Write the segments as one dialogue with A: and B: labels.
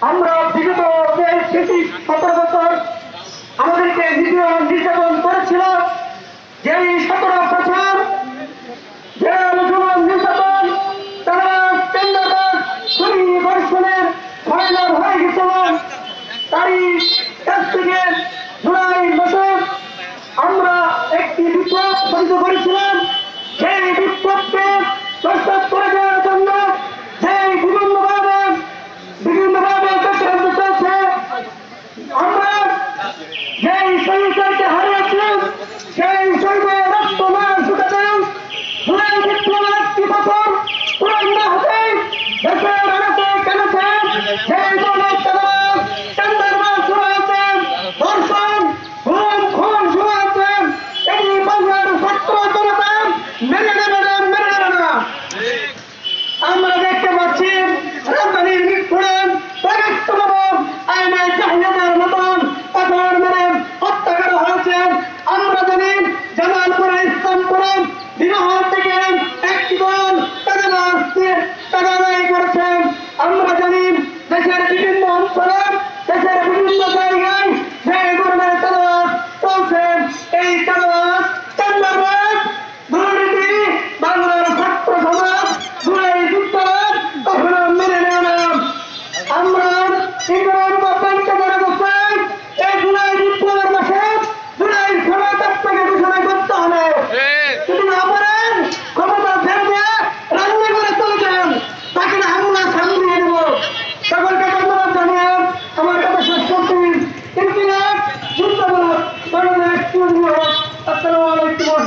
A: আমরা বিগত সতেরো বছর আমাদেরকে নির্যাতন করেছিল। Sen sen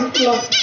A: quilômetros.